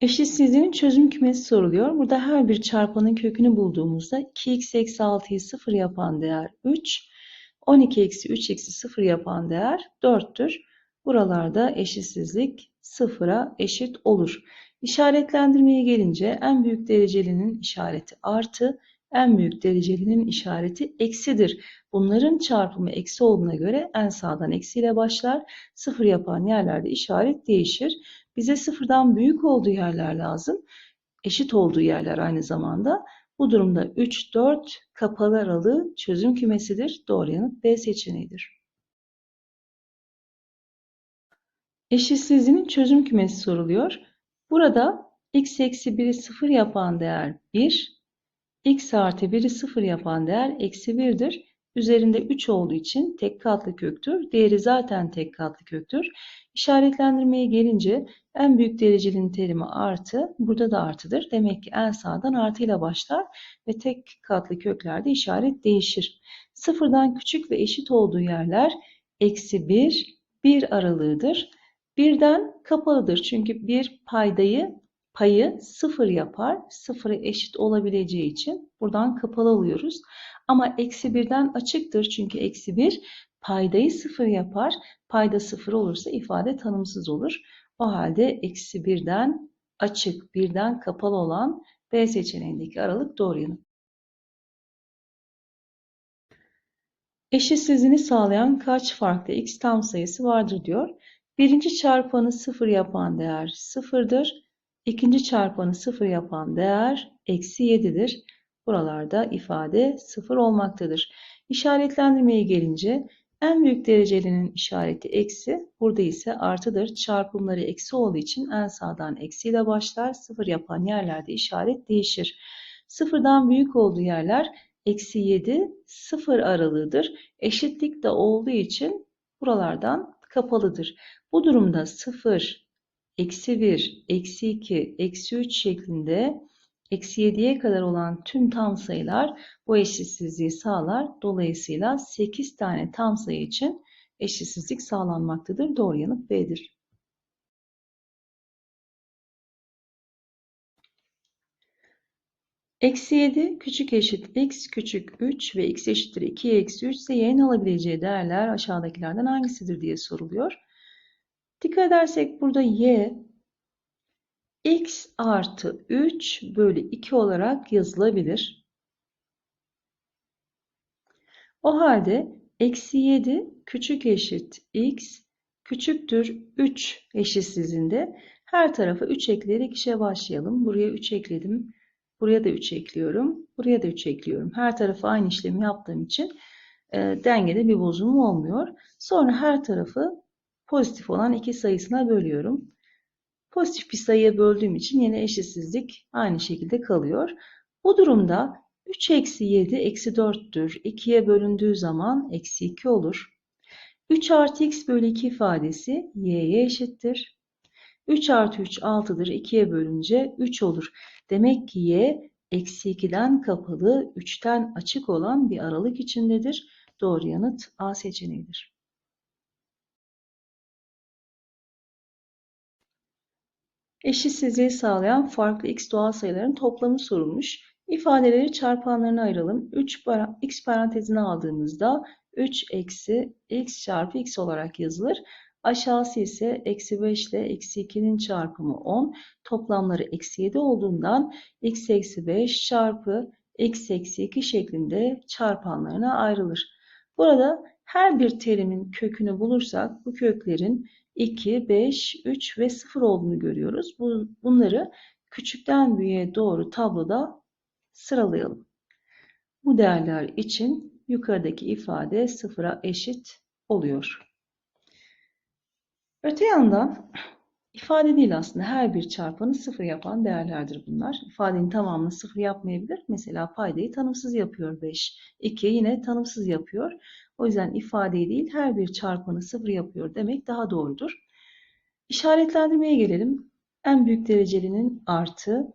Eşitsizliğin çözüm kümesi soruluyor. Burada her bir çarpanın kökünü bulduğumuzda 2x eksi 6'yı 0 yapan değer 3, 12 eksi 3 eksi 0 yapan değer 4'tür. Buralarda eşitsizlik sıfıra eşit olur. İşaretlendirmeye gelince en büyük derecelinin işareti artı, en büyük derecelinin işareti eksidir. Bunların çarpımı eksi olduğuna göre en sağdan eksiyle başlar. Sıfır yapan yerlerde işaret değişir. Bize sıfırdan büyük olduğu yerler lazım. Eşit olduğu yerler aynı zamanda. Bu durumda 3, 4 kapalı aralığı çözüm kümesidir. Doğru yanıt B seçeneğidir. Eşitsizliğin çözüm kümesi soruluyor. Burada x eksi 1'i 0 yapan değer 1, x artı 1'i 0 yapan değer eksi 1'dir. Üzerinde 3 olduğu için tek katlı köktür. Değeri zaten tek katlı köktür. İşaretlendirmeye gelince en büyük derecelinin terimi artı, burada da artıdır. Demek ki en sağdan artıyla başlar ve tek katlı köklerde işaret değişir. Sıfırdan küçük ve eşit olduğu yerler eksi 1, 1 aralığıdır. Birden kapalıdır çünkü bir paydayı payı sıfır yapar. Sıfıra eşit olabileceği için buradan kapalı alıyoruz. Ama eksi birden açıktır çünkü eksi bir paydayı sıfır yapar. Payda sıfır olursa ifade tanımsız olur. O halde eksi birden açık, birden kapalı olan B seçeneğindeki aralık doğru yanıt. Eşitsizliğini sağlayan kaç farklı x tam sayısı vardır diyor. Birinci çarpanı sıfır yapan değer sıfırdır. İkinci çarpanı sıfır yapan değer eksi 7'dir. Buralarda ifade sıfır olmaktadır. İşaretlendirmeye gelince en büyük derecelinin işareti eksi, burada ise artıdır. Çarpımları eksi olduğu için en sağdan eksiyle başlar. Sıfır yapan yerlerde işaret değişir. Sıfırdan büyük olduğu yerler eksi 7, sıfır aralığıdır. Eşitlik de olduğu için buralardan kapalıdır. Bu durumda 0, eksi 1, eksi 2, eksi 3 şeklinde eksi 7'ye kadar olan tüm tam sayılar bu eşitsizliği sağlar. Dolayısıyla 8 tane tam sayı için eşitsizlik sağlanmaktadır. Doğru yanıt B'dir. Eksi 7 küçük eşit x küçük 3 ve x eşittir 2 eksi 3 ise y'nin alabileceği değerler aşağıdakilerden hangisidir diye soruluyor. Dikkat edersek burada y x artı 3 bölü 2 olarak yazılabilir. O halde eksi 7 küçük eşit x küçüktür 3 eşitsizliğinde her tarafa 3 ekleyerek işe başlayalım. Buraya 3 ekledim. Buraya da 3 ekliyorum. Buraya da 3 ekliyorum. Her tarafa aynı işlemi yaptığım için e, dengede bir bozulma olmuyor. Sonra her tarafı pozitif olan iki sayısına bölüyorum. Pozitif bir sayıya böldüğüm için yine eşitsizlik aynı şekilde kalıyor. Bu durumda 3 eksi 7 eksi 4'tür. 2'ye bölündüğü zaman eksi 2 olur. 3 artı x bölü 2 ifadesi y'ye eşittir. 3 artı 3 6'dır. 2'ye bölünce 3 olur. Demek ki y eksi 2'den kapalı 3'ten açık olan bir aralık içindedir. Doğru yanıt A seçeneğidir. Eşitsizliği sağlayan farklı x doğal sayıların toplamı sorulmuş. İfadeleri çarpanlarına ayıralım. 3 x parantezine aldığımızda 3 eksi x çarpı x olarak yazılır. Aşağısı ise eksi 5 ile eksi 2'nin çarpımı 10. Toplamları eksi 7 olduğundan x eksi 5 çarpı x eksi 2 şeklinde çarpanlarına ayrılır. Burada her bir terimin kökünü bulursak bu köklerin 2, 5, 3 ve 0 olduğunu görüyoruz. Bunları küçükten büyüğe doğru tabloda sıralayalım. Bu değerler için yukarıdaki ifade sıfıra eşit oluyor. Öte yandan ifade değil aslında her bir çarpanı sıfır yapan değerlerdir bunlar. İfadenin tamamını sıfır yapmayabilir. Mesela paydayı tanımsız yapıyor 5. 2 yine tanımsız yapıyor. O yüzden ifadeyi değil her bir çarpanı sıfır yapıyor demek daha doğrudur. İşaretlendirmeye gelelim. En büyük derecelinin artı,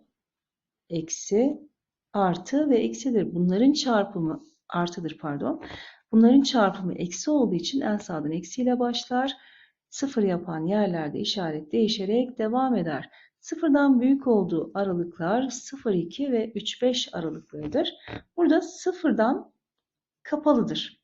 eksi, artı ve eksidir. Bunların çarpımı artıdır pardon. Bunların çarpımı eksi olduğu için en sağdan eksiyle başlar. Sıfır yapan yerlerde işaret değişerek devam eder. Sıfırdan büyük olduğu aralıklar 0,2 ve 3,5 aralıklarıdır. Burada sıfırdan kapalıdır.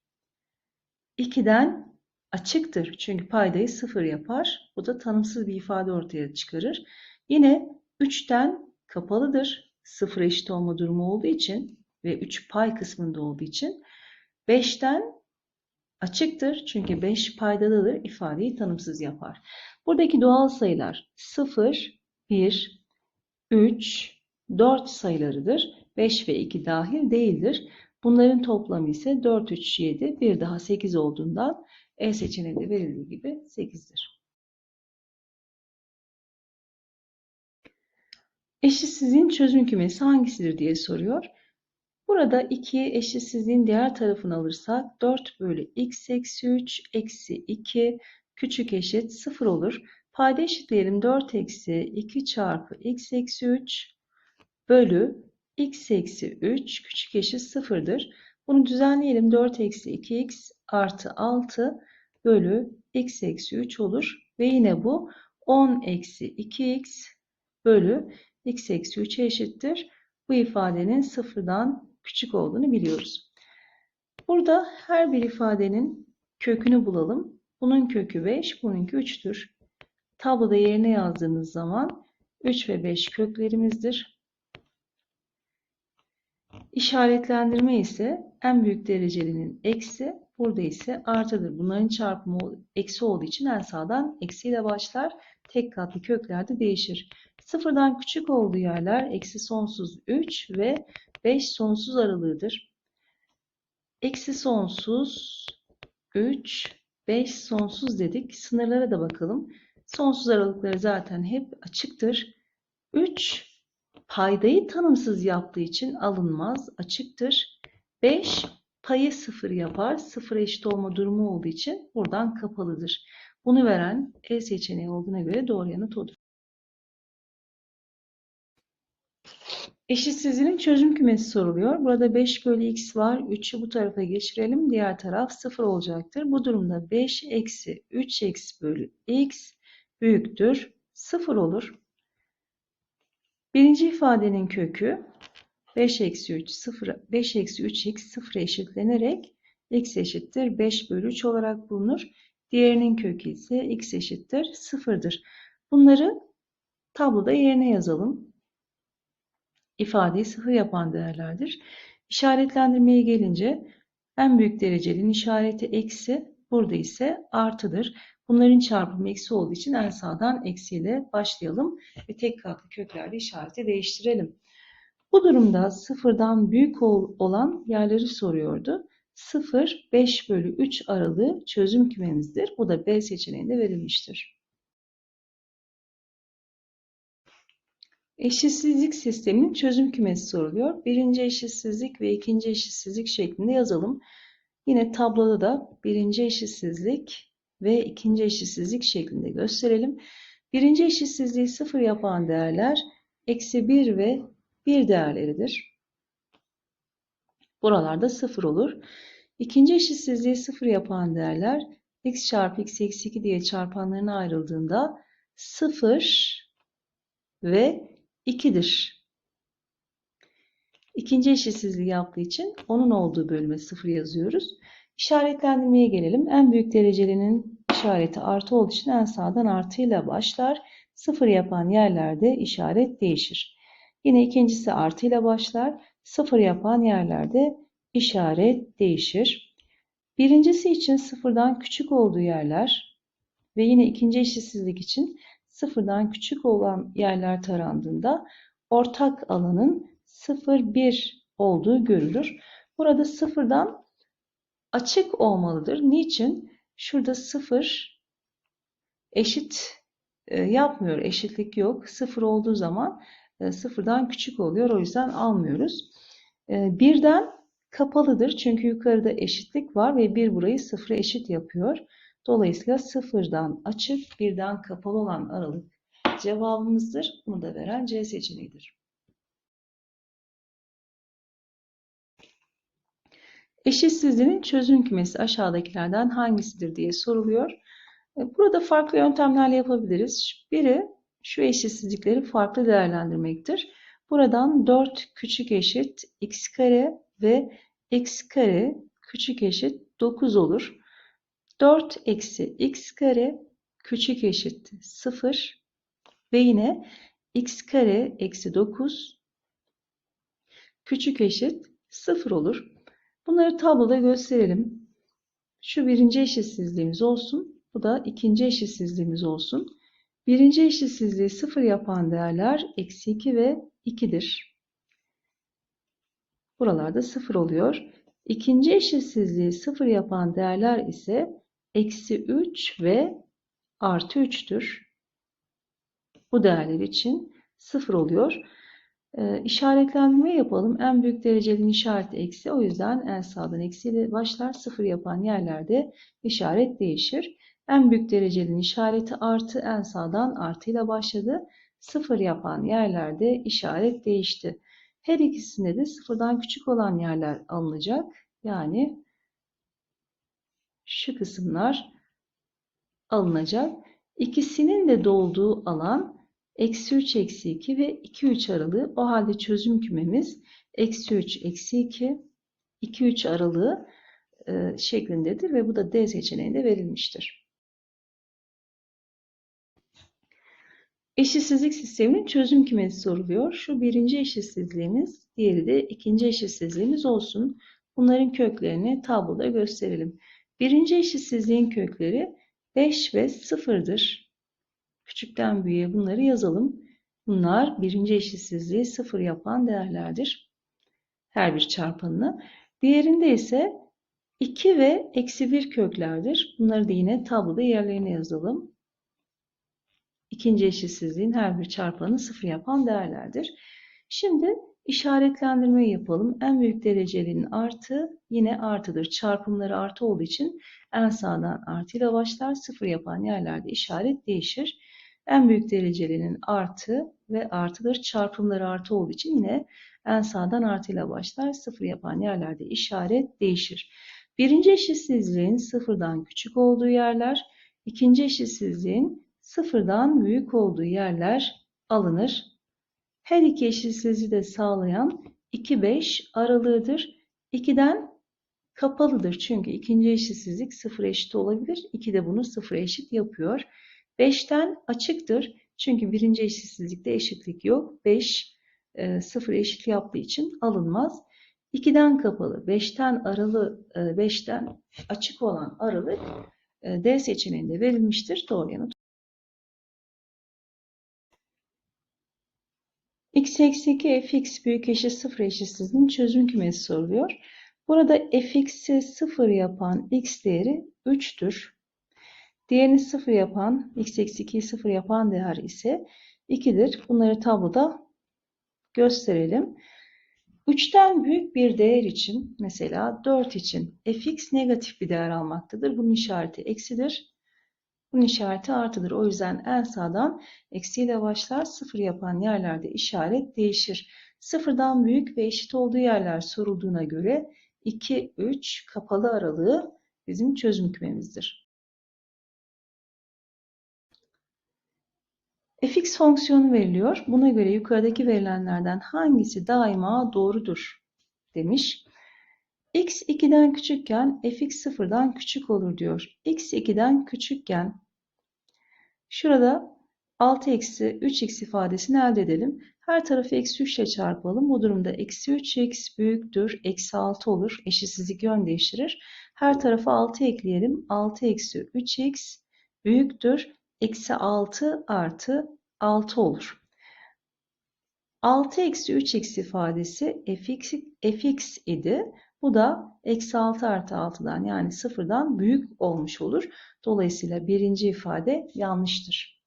2'den açıktır. Çünkü paydayı sıfır yapar. Bu da tanımsız bir ifade ortaya çıkarır. Yine 3'ten kapalıdır. Sıfır eşit olma durumu olduğu için ve 3 pay kısmında olduğu için 5'ten açıktır. Çünkü 5 paydalıdır. ifadeyi tanımsız yapar. Buradaki doğal sayılar 0, 1, 3, 4 sayılarıdır. 5 ve 2 dahil değildir. Bunların toplamı ise 4, 3, 7, bir daha 8 olduğundan E seçeneğinde verildiği gibi 8'dir. Eşitsizliğin çözüm kümesi hangisidir diye soruyor. Burada 2'yi eşitsizliğin diğer tarafını alırsak 4 bölü x eksi 3 eksi 2 küçük eşit 0 olur. Payda eşitleyelim 4 eksi 2 çarpı x eksi 3 bölü x eksi 3 küçük eşit 0'dır. Bunu düzenleyelim 4 eksi 2x artı 6 bölü x eksi 3 olur. Ve yine bu 10 eksi 2x bölü x eksi 3'e eşittir. Bu ifadenin sıfırdan küçük olduğunu biliyoruz. Burada her bir ifadenin kökünü bulalım. Bunun kökü 5, bununki 3'tür. Tabloda yerine yazdığımız zaman 3 ve 5 köklerimizdir. İşaretlendirme ise en büyük derecelinin eksi, burada ise artıdır. Bunların çarpımı eksi olduğu için en sağdan eksiyle başlar. Tek katlı köklerde değişir. Sıfırdan küçük olduğu yerler eksi sonsuz 3 ve 5 sonsuz aralığıdır. Eksi sonsuz 3, 5 sonsuz dedik. Sınırlara da bakalım. Sonsuz aralıkları zaten hep açıktır. 3 paydayı tanımsız yaptığı için alınmaz, açıktır. 5 payı sıfır yapar. Sıfır eşit olma durumu olduğu için buradan kapalıdır. Bunu veren E seçeneği olduğuna göre doğru yanıt odur. Eşitsizliğin çözüm kümesi soruluyor. Burada 5 bölü x var. 3'ü bu tarafa geçirelim. Diğer taraf 0 olacaktır. Bu durumda 5 eksi 3x bölü x büyüktür. 0 olur. Birinci ifadenin kökü 5 eksi 3 0 5 eksi 3x 0 eşitlenerek x eşittir 5 bölü 3 olarak bulunur. Diğerinin kökü ise x eşittir 0'dır. Bunları tabloda yerine yazalım. İfadeyi 0 yapan değerlerdir. İşaretlendirmeye gelince en büyük derecenin işareti eksi, burada ise artıdır. Bunların çarpımı eksi olduğu için en sağdan eksiyle başlayalım ve tek katlı köklerde işareti değiştirelim. Bu durumda sıfırdan büyük olan yerleri soruyordu. 0, 5 bölü 3 aralığı çözüm kümemizdir. Bu da B seçeneğinde verilmiştir. Eşitsizlik sisteminin çözüm kümesi soruluyor. Birinci eşitsizlik ve ikinci eşitsizlik şeklinde yazalım. Yine tabloda da birinci eşitsizlik ve ikinci eşitsizlik şeklinde gösterelim. Birinci eşitsizliği sıfır yapan değerler eksi 1 ve 1 değerleridir. Buralarda sıfır olur. İkinci eşitsizliği sıfır yapan değerler x çarpı x eksi 2 diye çarpanlarına ayrıldığında 0 ve 2'dir. İkinci eşitsizliği yaptığı için onun olduğu bölüme 0 yazıyoruz. İşaretlendirmeye gelelim. En büyük derecelinin işareti artı olduğu için en sağdan artıyla başlar. 0 yapan yerlerde işaret değişir. Yine ikincisi artıyla başlar. 0 yapan yerlerde işaret değişir. Birincisi için sıfırdan küçük olduğu yerler ve yine ikinci eşitsizlik için sıfırdan küçük olan yerler tarandığında ortak alanın 0,1 olduğu görülür. Burada sıfırdan açık olmalıdır. Niçin? Şurada 0 eşit e, yapmıyor. Eşitlik yok. 0 olduğu zaman e, sıfırdan küçük oluyor. O yüzden almıyoruz. E, birden kapalıdır. Çünkü yukarıda eşitlik var ve bir burayı sıfıra eşit yapıyor. Dolayısıyla sıfırdan açık, birden kapalı olan aralık cevabımızdır. Bunu da veren C seçeneğidir. Eşitsizliğin çözüm kümesi aşağıdakilerden hangisidir diye soruluyor. E, burada farklı yöntemlerle yapabiliriz. Biri şu eşitsizlikleri farklı değerlendirmektir. Buradan 4 küçük eşit x kare ve x kare küçük eşit 9 olur. 4 eksi x kare küçük eşit 0 ve yine x kare eksi 9 küçük eşit 0 olur. Bunları tabloda gösterelim. Şu birinci eşitsizliğimiz olsun. Bu da ikinci eşitsizliğimiz olsun. Birinci eşitsizliği 0 yapan değerler eksi 2 ve 2'dir. Buralarda 0 oluyor. İkinci eşitsizliği 0 yapan değerler ise eksi 3 ve artı 3'tür. Bu değerler için 0 oluyor. Ee, işaretlendirme yapalım. En büyük derecenin işareti eksi. O yüzden en sağdan eksiyle başlar. 0 yapan yerlerde işaret değişir. En büyük derecenin işareti artı. En sağdan artıyla başladı. 0 yapan yerlerde işaret değişti. Her ikisinde de sıfırdan küçük olan yerler alınacak. Yani şu kısımlar alınacak. İkisinin de dolduğu alan eksi 3 eksi 2 ve 2 3 aralığı. O halde çözüm kümemiz eksi 3 eksi 2 2 3 aralığı e, şeklindedir ve bu da D seçeneğinde verilmiştir. Eşitsizlik sisteminin çözüm kümesi soruluyor. Şu birinci eşitsizliğimiz, diğeri de ikinci eşitsizliğimiz olsun. Bunların köklerini tabloda gösterelim. Birinci eşitsizliğin kökleri 5 ve 0'dır. Küçükten büyüğe bunları yazalım. Bunlar birinci eşitsizliği 0 yapan değerlerdir. Her bir çarpanını. Diğerinde ise 2 ve eksi 1 köklerdir. Bunları da yine tabloda yerlerine yazalım. İkinci eşitsizliğin her bir çarpanı 0 yapan değerlerdir. Şimdi işaretlendirmeyi yapalım. En büyük dereceliğin artı yine artıdır. Çarpımları artı olduğu için en sağdan artıyla başlar. Sıfır yapan yerlerde işaret değişir. En büyük dereceliğinin artı ve artıdır. Çarpımları artı olduğu için yine en sağdan artıyla başlar. Sıfır yapan yerlerde işaret değişir. Birinci eşitsizliğin sıfırdan küçük olduğu yerler, ikinci eşitsizliğin sıfırdan büyük olduğu yerler alınır. Her iki eşitsizliği de sağlayan 2-5 aralığıdır. 2'den kapalıdır. Çünkü ikinci eşitsizlik 0 eşit olabilir. 2 de bunu 0 eşit yapıyor. 5'ten açıktır. Çünkü birinci eşitsizlikte eşitlik yok. 5 e, 0 eşit yaptığı için alınmaz. 2'den kapalı, 5'ten aralı, 5'ten e, açık olan aralık e, D seçeneğinde verilmiştir. Doğru yanıt. x eksi 2 fx büyük eşit 0 eşitsizliğinin çözüm kümesi soruluyor. Burada fx'i 0 yapan x değeri 3'tür. Diğerini 0 yapan, x eksi 2'yi 0 yapan değer ise 2'dir. Bunları tabloda gösterelim. 3'ten büyük bir değer için, mesela 4 için fx negatif bir değer almaktadır. Bunun işareti eksidir. Bunun işareti artıdır. O yüzden en sağdan eksiyle başlar. Sıfır yapan yerlerde işaret değişir. Sıfırdan büyük ve eşit olduğu yerler sorulduğuna göre 2, 3 kapalı aralığı bizim çözüm kümemizdir. Fx fonksiyonu veriliyor. Buna göre yukarıdaki verilenlerden hangisi daima doğrudur demiş. x 2'den küçükken fx 0'dan küçük olur diyor. x 2'den küçükken şurada 6 eksi 3x ifadesini elde edelim. Her tarafı eksi 3 ile çarpalım. Bu durumda eksi 3x büyüktür. Eksi 6 olur. Eşitsizlik yön değiştirir. Her tarafa 6 ekleyelim. 6 eksi 3x büyüktür. Eksi 6 artı 6 olur. 6 eksi 3x ifadesi fx, fx idi. Bu da eksi 6 artı 6'dan yani sıfırdan büyük olmuş olur. Dolayısıyla birinci ifade yanlıştır.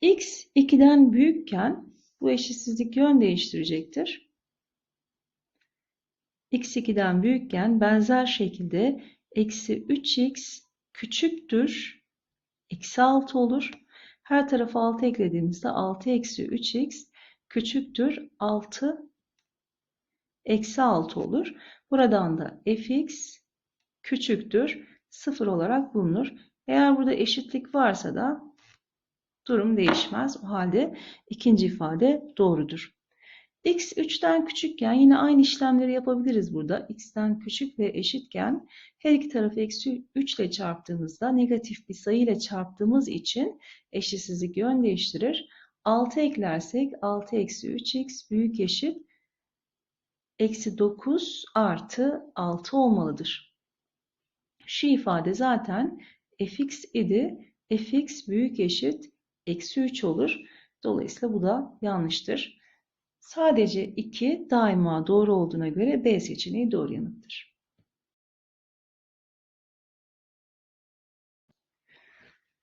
x 2'den büyükken bu eşitsizlik yön değiştirecektir. x 2'den büyükken benzer şekilde eksi 3x küçüktür. Eksi 6 olur. Her tarafa 6 eklediğimizde 6 eksi 3x küçüktür 6 eksi 6 olur. Buradan da fx küçüktür 0 olarak bulunur. Eğer burada eşitlik varsa da durum değişmez. O halde ikinci ifade doğrudur. X 3'ten küçükken yine aynı işlemleri yapabiliriz burada. x'ten küçük ve eşitken her iki tarafı eksi 3 ile çarptığımızda negatif bir sayı ile çarptığımız için eşitsizlik yön değiştirir. 6 eklersek 6 eksi 3x büyük eşit eksi 9 artı 6 olmalıdır. Şu ifade zaten fx idi. fx büyük eşit eksi 3 olur. Dolayısıyla bu da yanlıştır. Sadece 2 daima doğru olduğuna göre B seçeneği doğru yanıttır.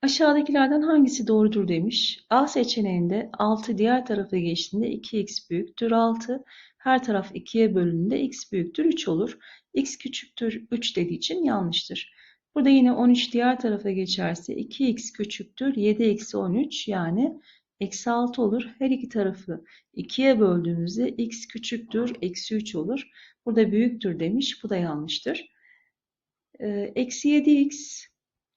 Aşağıdakilerden hangisi doğrudur demiş. A seçeneğinde 6 diğer tarafa geçtiğinde 2x büyüktür 6. Her taraf 2'ye bölündüğünde x büyüktür 3 olur. x küçüktür 3 dediği için yanlıştır. Burada yine 13 diğer tarafa geçerse 2x küçüktür 7 eksi 13 yani eksi 6 olur. Her iki tarafı 2'ye böldüğümüzde x küçüktür eksi 3 olur. Burada büyüktür demiş. Bu da yanlıştır. Ee, eksi 7x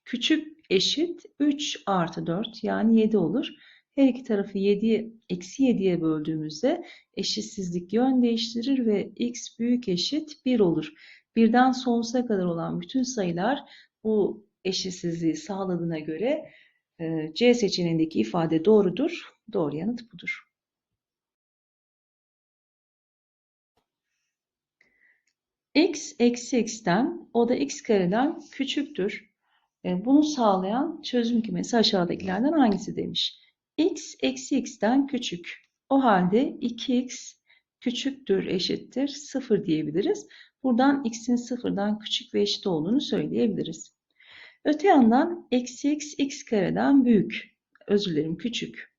küçük eşit 3 artı 4 yani 7 olur. Her iki tarafı 7, eksi 7'ye böldüğümüzde eşitsizlik yön değiştirir ve x büyük eşit 1 olur. Birden sonsuza kadar olan bütün sayılar bu eşitsizliği sağladığına göre C seçeneğindeki ifade doğrudur. Doğru yanıt budur. x eksi x'ten o da x kareden küçüktür. E, bunu sağlayan çözüm kümesi aşağıdakilerden hangisi demiş. x eksi x'ten küçük. O halde 2x küçüktür eşittir 0 diyebiliriz. Buradan x'in sıfırdan küçük ve eşit olduğunu söyleyebiliriz. Öte yandan eksi x x kareden büyük. Özür dilerim küçük.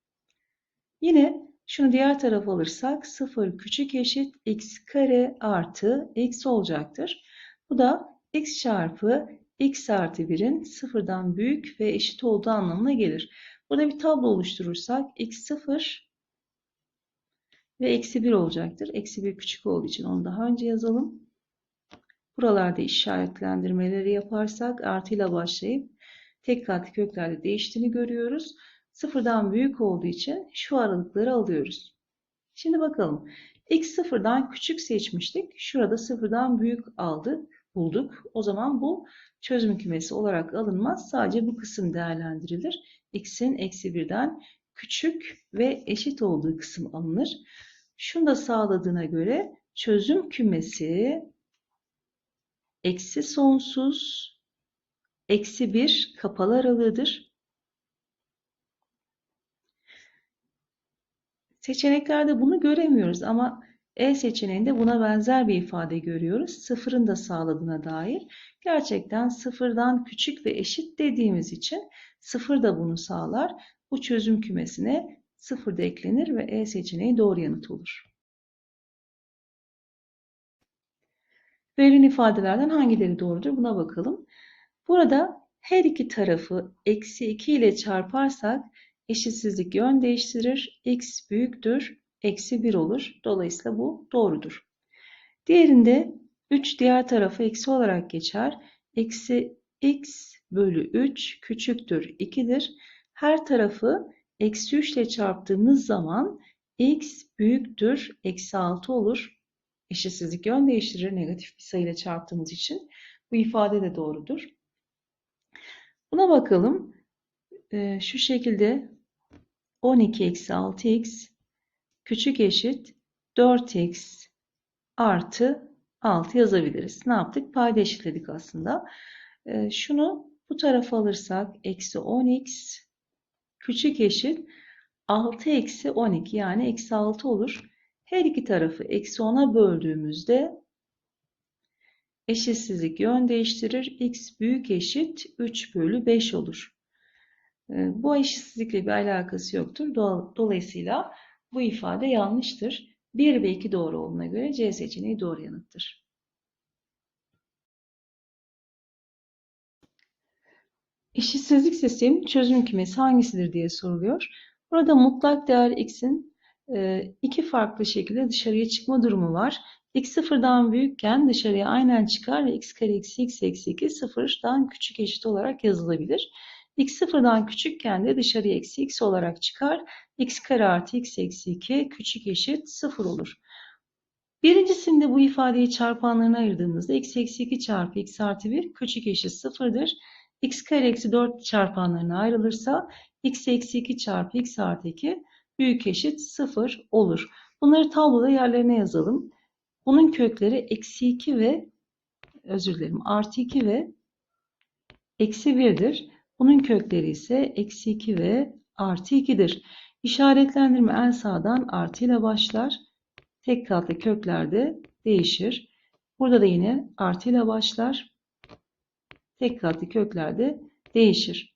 Yine şunu diğer tarafa alırsak 0 küçük eşit x kare artı x olacaktır. Bu da x çarpı x artı 1'in sıfırdan büyük ve eşit olduğu anlamına gelir. Burada bir tablo oluşturursak x 0 ve eksi 1 olacaktır. Eksi 1 küçük olduğu için onu daha önce yazalım. Buralarda işaretlendirmeleri yaparsak artıyla başlayıp tek katlı köklerde değiştiğini görüyoruz. Sıfırdan büyük olduğu için şu aralıkları alıyoruz. Şimdi bakalım. X sıfırdan küçük seçmiştik. Şurada sıfırdan büyük aldık, bulduk. O zaman bu çözüm kümesi olarak alınmaz. Sadece bu kısım değerlendirilir. X'in eksi birden küçük ve eşit olduğu kısım alınır. Şunu da sağladığına göre çözüm kümesi eksi sonsuz eksi bir kapalı aralığıdır. Seçeneklerde bunu göremiyoruz ama E seçeneğinde buna benzer bir ifade görüyoruz. Sıfırın da sağladığına dair. Gerçekten sıfırdan küçük ve eşit dediğimiz için sıfır da bunu sağlar. Bu çözüm kümesine sıfır da eklenir ve E seçeneği doğru yanıt olur. Verilen ifadelerden hangileri doğrudur? Buna bakalım. Burada her iki tarafı eksi 2 ile çarparsak eşitsizlik yön değiştirir. x büyüktür, eksi 1 olur. Dolayısıyla bu doğrudur. Diğerinde 3 diğer tarafı eksi olarak geçer. Eksi x bölü 3 küçüktür 2'dir. Her tarafı eksi 3 ile çarptığımız zaman x büyüktür eksi 6 olur. Eşitsizlik yön değiştirir negatif bir sayıyla çarptığımız için. Bu ifade de doğrudur. Buna bakalım. Ee, şu şekilde 12 eksi 6x küçük eşit 4x artı 6 yazabiliriz. Ne yaptık? Payda eşitledik aslında. Ee, şunu bu tarafa alırsak eksi 10x küçük eşit 6 eksi 12 yani eksi 6 olur. Her iki tarafı eksi 10'a böldüğümüzde eşitsizlik yön değiştirir. x büyük eşit 3 bölü 5 olur. Ee, bu eşitsizlikle bir alakası yoktur. Dolayısıyla bu ifade yanlıştır. 1 ve 2 doğru olduğuna göre C seçeneği doğru yanıttır. Eşitsizlik sisteminin çözüm kümesi hangisidir diye soruluyor. Burada mutlak değer x'in iki farklı şekilde dışarıya çıkma durumu var. x sıfırdan büyükken dışarıya aynen çıkar ve x kare eksi x eksi 2 sıfırdan küçük eşit olarak yazılabilir. x sıfırdan küçükken de dışarıya eksi x olarak çıkar. x kare artı x eksi 2 küçük eşit 0 olur. Birincisinde bu ifadeyi çarpanlarına ayırdığımızda x eksi 2 çarpı x artı 1 küçük eşit 0'dır. x kare eksi 4 çarpanlarına ayrılırsa x eksi 2 çarpı x artı 2 büyük eşit 0 olur. Bunları tabloda yerlerine yazalım. Bunun kökleri eksi 2 ve özür dilerim artı 2 ve eksi 1'dir. Bunun kökleri ise eksi 2 ve artı 2'dir. İşaretlendirme en sağdan artı ile başlar. Tek katlı köklerde değişir. Burada da yine artı ile başlar. Tek katlı köklerde değişir.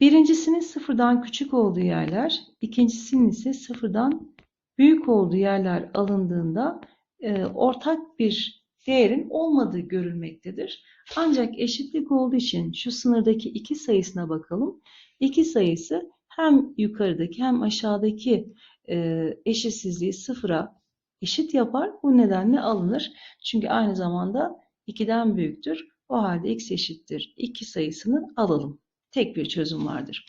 Birincisinin sıfırdan küçük olduğu yerler, ikincisinin ise sıfırdan büyük olduğu yerler alındığında e, ortak bir değerin olmadığı görülmektedir. Ancak eşitlik olduğu için şu sınırdaki iki sayısına bakalım. İki sayısı hem yukarıdaki hem aşağıdaki e, eşitsizliği sıfıra eşit yapar. Bu nedenle alınır. Çünkü aynı zamanda 2'den büyüktür. O halde x eşittir 2 sayısını alalım. Tek bir çözüm vardır.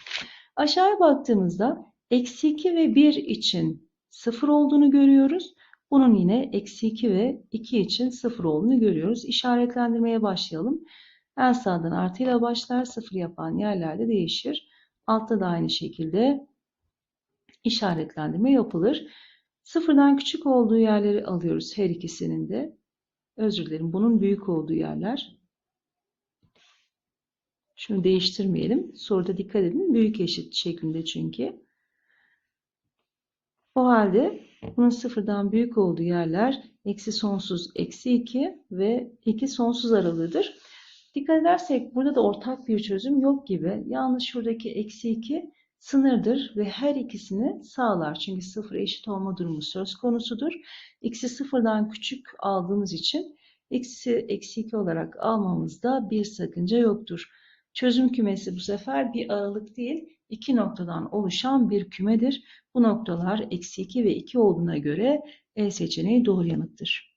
Aşağıya baktığımızda eksi 2 ve 1 için 0 olduğunu görüyoruz. Bunun yine eksi 2 ve 2 için 0 olduğunu görüyoruz. İşaretlendirmeye başlayalım. En sağdan artıyla başlar. 0 yapan yerlerde değişir. Altta da aynı şekilde işaretlendirme yapılır. Sıfırdan küçük olduğu yerleri alıyoruz her ikisinin de. Özür dilerim. Bunun büyük olduğu yerler. Şunu değiştirmeyelim. Soruda dikkat edin. Büyük eşit şeklinde çünkü. O halde bunun sıfırdan büyük olduğu yerler eksi sonsuz eksi 2 ve 2 sonsuz aralığıdır. Dikkat edersek burada da ortak bir çözüm yok gibi. Yalnız şuradaki eksi 2 sınırdır ve her ikisini sağlar. Çünkü sıfır eşit olma durumu söz konusudur. X'i sıfırdan küçük aldığımız için x'i eksi 2 olarak almamızda bir sakınca yoktur. Çözüm kümesi bu sefer bir aralık değil, iki noktadan oluşan bir kümedir. Bu noktalar eksi 2 ve 2 olduğuna göre E seçeneği doğru yanıttır.